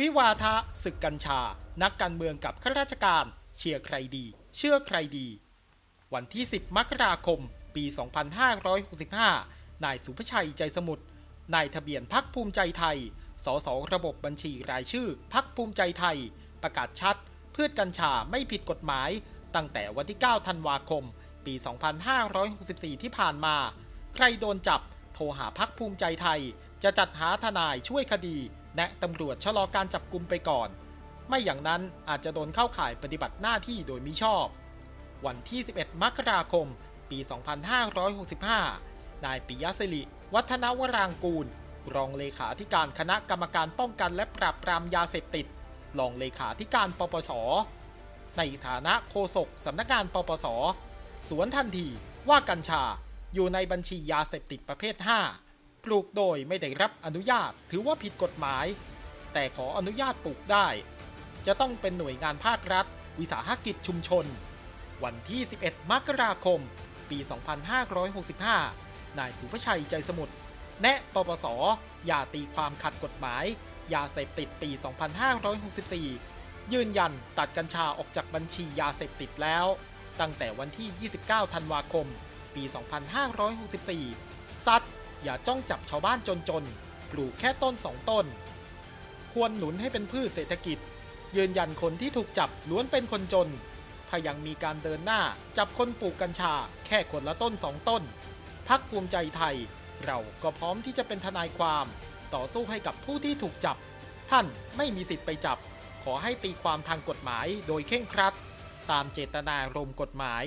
วิวาทะศึกกัญชา นักการเมืองกับข้าราชการ เชียร์ใครดี เชื่อใครดี วันที่ 10 มกราคม ปี 2565 นายสุภชัยใจสมุทร นายทะเบียนพักภูมิใจไทย สสระบบบัญชีรายชื่อพักภูมิใจไทย ประกาศชัด พืชกัญชาไม่ผิดกฎหมาย ตั้งแต่วันที่ 9 ธันวาคม ปี 2564 ที่ผ่านมา ใครโดนจับ โทรหาพักภูมิใจไทย จะจัดหาทนายช่วยคดีแนะตำรวจชะลอการจับกุมไปก่อน ไม่อย่างนั้นอาจจะโดนเข้าข่ายปฏิบัติหน้าที่โดยมิชอบ วันที่ 11 มกราคม ปี 2565 นายปิยศิริ วัฒนวรางกูล รองเลขาธิการคณะกรรมการป้องกันและปราบปรามยาเสพติด รองเลขาธิการปปส ในฐานะโฆษกสำนักงานปปส สวนทันทีว่ากัญชาอยู่ในบัญชียาเสพติดประเภท 5 ปลูกโดยไม่ได้รับอนุญาตถือว่าผิดกฎหมาย แต่ขออนุญาตปลูกได้ จะต้องเป็นหน่วยงานภาครัฐ วิสาหกิจชุมชน วันที่ 11 มกราคม ปี 2565 นายสุภชัยใจสมุทรแนะปปสอย่าตีความขัดกฎหมาย ยาเสพติดปี 2564 ยืนยันตัดกัญชาออกจากบัญชียาเสพติดแล้ว ตั้งแต่วันที่ 29 ธันวาคม ปี 2564 ซัด อย่าจ้องจับชาวบ้านจนๆ ปลูกแค่ต้นสองต้น ควรหนุนให้เป็นพืชเศรษฐกิจ ยืนยันคนที่ถูกจับล้วนเป็นคนจน ถ้ายังมีการเดินหน้าจับคนปลูกกัญชา แค่คนละต้นสองต้น พักภูมิใจไทย เราก็พร้อมที่จะเป็นทนายความ ต่อสู้ให้กับผู้ที่ถูกจับ ท่านไม่มีสิทธิ์ไปจับ ขอให้ตีความทางกฎหมายโดยเคร่งครัด ตามเจตนารมณ์กฎหมาย